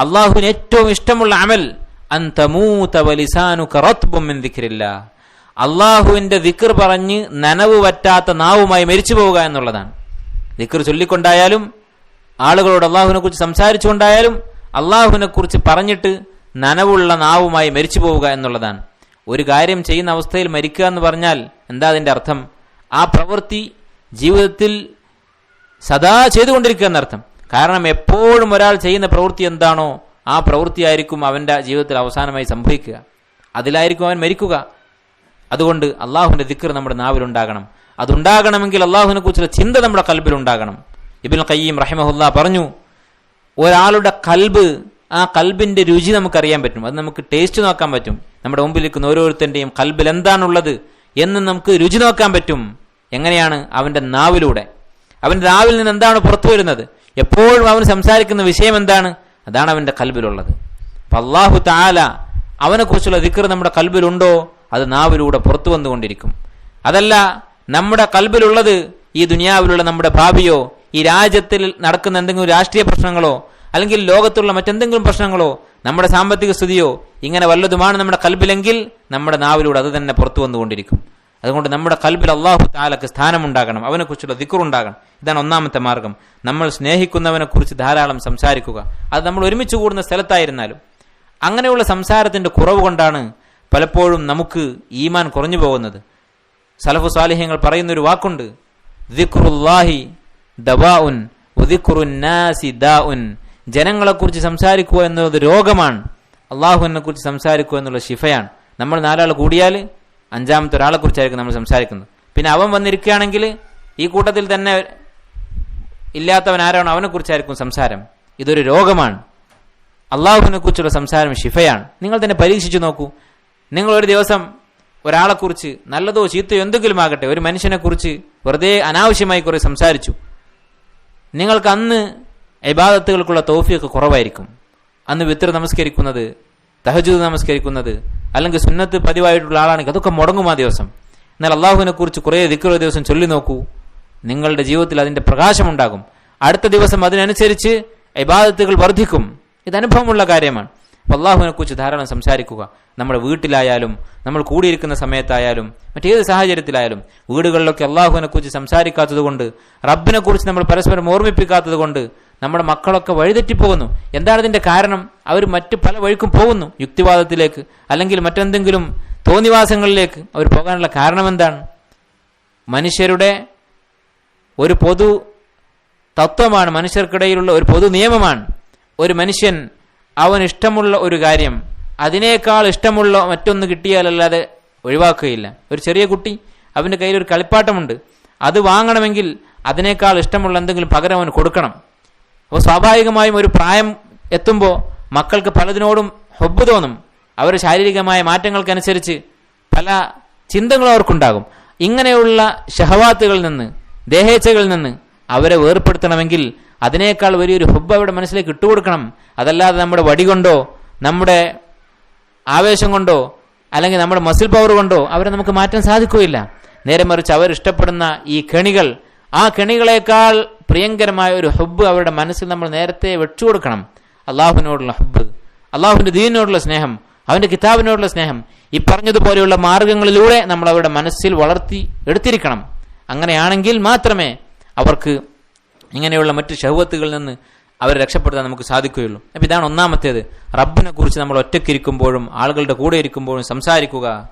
അള്ളാഹുവിന് ഏറ്റവും ഇഷ്ടമുള്ള അമൽ അള്ളാഹുവിന്റെ ദിക്കർ പറഞ്ഞ് നനവ് പറ്റാത്ത നാവുമായി മരിച്ചു പോവുക എന്നുള്ളതാണ്. ദിക്കർ ചൊല്ലിക്കൊണ്ടായാലും ആളുകളോട് അള്ളാഹുവിനെ കുറിച്ച് സംസാരിച്ചുകൊണ്ടായാലും അള്ളാഹുവിനെ കുറിച്ച് പറഞ്ഞിട്ട് നനവുള്ള നാവുമായി മരിച്ചു പോവുക എന്നുള്ളതാണ്. ഒരു കാര്യം ചെയ്യുന്ന അവസ്ഥയിൽ മരിക്കുക എന്ന് പറഞ്ഞാൽ എന്താ അതിന്റെ അർത്ഥം? ആ പ്രവൃത്തി ജീവിതത്തിൽ സദാ ചെയ്തുകൊണ്ടിരിക്കുക എന്നർത്ഥം. കാരണം എപ്പോഴും ഒരാൾ ചെയ്യുന്ന പ്രവൃത്തി എന്താണോ ആ പ്രവൃത്തിയായിരിക്കും അവന്റെ ജീവിതത്തിൽ അവസാനമായി സംഭവിക്കുക. അതിലായിരിക്കും അവൻ മരിക്കുക. അതുകൊണ്ട് അള്ളാഹുവിന്റെ ദിക്കർ നമ്മുടെ നാവിലുണ്ടാകണം. അതുണ്ടാകണമെങ്കിൽ അള്ളാഹുവിനെ കുറിച്ചുള്ള ചിന്ത നമ്മുടെ കൽബിലുണ്ടാകണം. ഇബിൻ കയ്യീം റഹിമഹുല്ല പറഞ്ഞു ഒരാളുടെ കൽബ് ആ കൽബിന്റെ രുചി നമുക്കറിയാൻ പറ്റും. അത് നമുക്ക് ടേസ്റ്റ് നോക്കാൻ പറ്റും. നമ്മുടെ മുമ്പിൽ നിൽക്കുന്ന ഓരോരുത്തരുടെയും കൽബിൽ എന്താണുള്ളത് എന്ന് നമുക്ക് രുചി നോക്കാൻ പറ്റും. എങ്ങനെയാണ് അവന്റെ നാവിലൂടെ? അവന്റെ നാവിൽ നിന്ന് എന്താണ് പുറത്തു വരുന്നത്? എപ്പോഴും അവൻ സംസാരിക്കുന്ന വിഷയം എന്താണ്? അതാണ് അവന്റെ കൽബിലുള്ളത്. അപ്പം അള്ളാഹു താല അവനെക്കുറിച്ചുള്ള ദിക്കർ നമ്മുടെ കൽബിലുണ്ടോ? അത് നാവിലൂടെ പുറത്തു വന്നുകൊണ്ടിരിക്കും. അതല്ല നമ്മുടെ കൽബിലുള്ളത് ഈ ദുനിയാവിലുള്ള നമ്മുടെ ഭാവിയോ ഈ രാജ്യത്തിൽ നടക്കുന്ന എന്തെങ്കിലും രാഷ്ട്രീയ പ്രശ്നങ്ങളോ അല്ലെങ്കിൽ ലോകത്തുള്ള മറ്റെന്തെങ്കിലും പ്രശ്നങ്ങളോ നമ്മുടെ സാമ്പത്തിക സ്ഥിതിയോ ഇങ്ങനെ വല്ലതുമാണ് നമ്മുടെ കൽബിലെങ്കിൽ നമ്മുടെ നാവിലൂടെ അത് തന്നെ പുറത്തു വന്നുകൊണ്ടിരിക്കും. അതുകൊണ്ട് നമ്മുടെ കൽബിൽ അള്ളാഹു താലക്ക് സ്ഥാനമുണ്ടാകണം അവനെക്കുറിച്ചുള്ള ദിക്കുറുണ്ടാകണം ഇതാണ് ഒന്നാമത്തെ മാർഗം. നമ്മൾ സ്നേഹിക്കുന്നവനെ കുറിച്ച് ധാരാളം സംസാരിക്കുക. അത് നമ്മൾ ഒരുമിച്ച് കൂടുന്ന സ്ഥലത്തായിരുന്നാലും. അങ്ങനെയുള്ള സംസാരത്തിന്റെ കുറവ് കൊണ്ടാണ് പലപ്പോഴും നമുക്ക് ഈമാൻ കുറഞ്ഞു പോകുന്നത്. സലഫു സാലിഹ്യങ്ങൾ പറയുന്ന ഒരു വാക്കുണ്ട്. ദിക്റുല്ലാഹി കുറിച്ച് ജനങ്ങളെക്കുറിച്ച് സംസാരിക്കുക എന്നുള്ളത് രോഗമാണ്. അള്ളാഹുവിനെ കുറിച്ച് സംസാരിക്കുക എന്നുള്ള ശിഫയാണ്. നമ്മൾ നാലാൾ കൂടിയാൽ അഞ്ചാമത്തെ ഒരാളെ കുറിച്ചായിരിക്കും നമ്മൾ സംസാരിക്കുന്നത്. പിന്നെ അവൻ വന്നിരിക്കുകയാണെങ്കിൽ ഈ കൂട്ടത്തിൽ തന്നെ ഇല്ലാത്തവൻ ആരാണോ അവനെ കുറിച്ചായിരിക്കും സംസാരം. ഇതൊരു രോഗമാണ്. അള്ളാഹുവിനെ കുറിച്ചുള്ള സംസാരം ഷിഫയാണ് നിങ്ങൾ തന്നെ പരീക്ഷിച്ചു നോക്കൂ. നിങ്ങൾ ഒരു ദിവസം ഒരാളെക്കുറിച്ച് നല്ലതോ ചീത്തയോ എന്തെങ്കിലും ആകട്ടെ ഒരു മനുഷ്യനെക്കുറിച്ച് വെറുതെ അനാവശ്യമായി കുറെ സംസാരിച്ചു. നിങ്ങൾക്ക് അന്ന് ഇബാദത്തുകൾക്കുള്ള തോഫിയൊക്കെ കുറവായിരിക്കും. അന്ന് വിത്ര നമസ്കരിക്കുന്നത് തഹജൂദ് നമസ്കരിക്കുന്നത് അല്ലെങ്കിൽ സുന്നത്ത് പതിവായിട്ടുള്ള ആളാണെങ്കിൽ അതൊക്കെ മുടങ്ങും ആ ദിവസം. എന്നാൽ അള്ളാഹുവിനെ കുറിച്ച് കുറേ ദിക്കുള്ള ദിവസം ചൊല്ലി നോക്കൂ. നിങ്ങളുടെ ജീവിതത്തിൽ അതിന്റെ പ്രകാശമുണ്ടാകും. അടുത്ത ദിവസം അതിനനുസരിച്ച് ഇബാദത്തുകൾ വർദ്ധിക്കും. ഇത് അനുഭവമുള്ള കാര്യമാണ്. അപ്പോൾ അള്ളാഹുവിനെ കുറിച്ച് ധാരാളം സംസാരിക്കുക. നമ്മുടെ വീട്ടിലായാലും നമ്മൾ കൂടിയിരിക്കുന്ന സമയത്തായാലും മറ്റേത് സാഹചര്യത്തിലായാലും വീടുകളിലൊക്കെ അള്ളാഹുവിനെ കുറിച്ച് സംസാരിക്കാത്തത് കൊണ്ട് റബ്ബിനെ കുറിച്ച് നമ്മൾ പരസ്പരം ഓർമ്മിപ്പിക്കാത്തത് കൊണ്ട് നമ്മുടെ മക്കളൊക്കെ വഴിതെറ്റിപ്പോകുന്നു. എന്താണ് ഇതിന്റെ കാരണം? അവർ മറ്റു പല വഴിക്കും പോകുന്നു. യുക്തിവാദത്തിലേക്ക് അല്ലെങ്കിൽ മറ്റെന്തെങ്കിലും തോന്നിവാസങ്ങളിലേക്ക് അവർ പോകാനുള്ള കാരണം എന്താണ്? മനുഷ്യരുടെ ഒരു പൊതു തത്വമാണ് മനുഷ്യർക്കിടയിലുള്ള ഒരു പൊതു നിയമമാണ്. ഒരു മനുഷ്യൻ അവൻ ഇഷ്ടമുള്ള ഒരു കാര്യം അതിനേക്കാൾ ഇഷ്ടമുള്ള മറ്റൊന്ന് കിട്ടിയാലല്ലാതെ ഒഴിവാക്കുകയില്ല. ഒരു ചെറിയ കുട്ടി അവന്റെ കയ്യിൽ ഒരു കളിപ്പാട്ടമുണ്ട്. അത് വാങ്ങണമെങ്കിൽ അതിനേക്കാൾ ഇഷ്ടമുള്ള എന്തെങ്കിലും പകരം അവന് കൊടുക്കണം. അപ്പോൾ സ്വാഭാവികമായും ഒരു പ്രായം എത്തുമ്പോൾ മക്കൾക്ക് പലതിനോടും ഹൊബ് തോന്നും. അവർ ശാരീരികമായ മാറ്റങ്ങൾക്കനുസരിച്ച് പല ചിന്തകളും അവർക്കുണ്ടാകും. ഇങ്ങനെയുള്ള ഷഹവാത്തുകളിൽ നിന്ന് ദേഹേച്ഛകളിൽ നിന്ന് അവരെ വേർപ്പെടുത്തണമെങ്കിൽ അതിനേക്കാൾ വലിയൊരു ഹുബ് അവരുടെ മനസ്സിലേക്ക് ഇട്ടുകൊടുക്കണം. അതല്ലാതെ നമ്മുടെ വടി കൊണ്ടോ നമ്മുടെ ആവേശം കൊണ്ടോ അല്ലെങ്കിൽ നമ്മുടെ മസിൽ പവർ കൊണ്ടോ അവരെ നമുക്ക് മാറ്റാൻ സാധിക്കുകയില്ല. നേരെ മറിച്ച് അവരിഷ്ടപ്പെടുന്ന ഈ കെണികൾ ആ കെണികളെക്കാൾ പ്രിയങ്കരമായ ഒരു ഹബ്ബ് അവരുടെ മനസ്സിൽ നമ്മൾ നേരത്തെ വെച്ചു കൊടുക്കണം. അള്ളാഹുവിനോടുള്ള ഹബ്ബ് അള്ളാഹുവിന്റെ ദീനിനോടുള്ള സ്നേഹം അവന്റെ കിതാബിനോടുള്ള സ്നേഹം ഈ പറഞ്ഞതുപോലെയുള്ള മാർഗങ്ങളിലൂടെ നമ്മൾ അവരുടെ മനസ്സിൽ വളർത്തി എടുത്തിരിക്കണം. അങ്ങനെയാണെങ്കിൽ മാത്രമേ അവർക്ക് ഇങ്ങനെയുള്ള മറ്റ് ഷഹവത്തുകളിൽ നിന്ന് അവരെ രക്ഷപ്പെടുത്താൻ നമുക്ക് സാധിക്കുകയുള്ളൂ. അപ്പം ഇതാണ് ഒന്നാമത്തേത്. റബ്ബിനെ കുറിച്ച് നമ്മൾ ഒറ്റയ്ക്കിരിക്കുമ്പോഴും ആളുകളുടെ കൂടെ ഇരിക്കുമ്പോഴും സംസാരിക്കുക.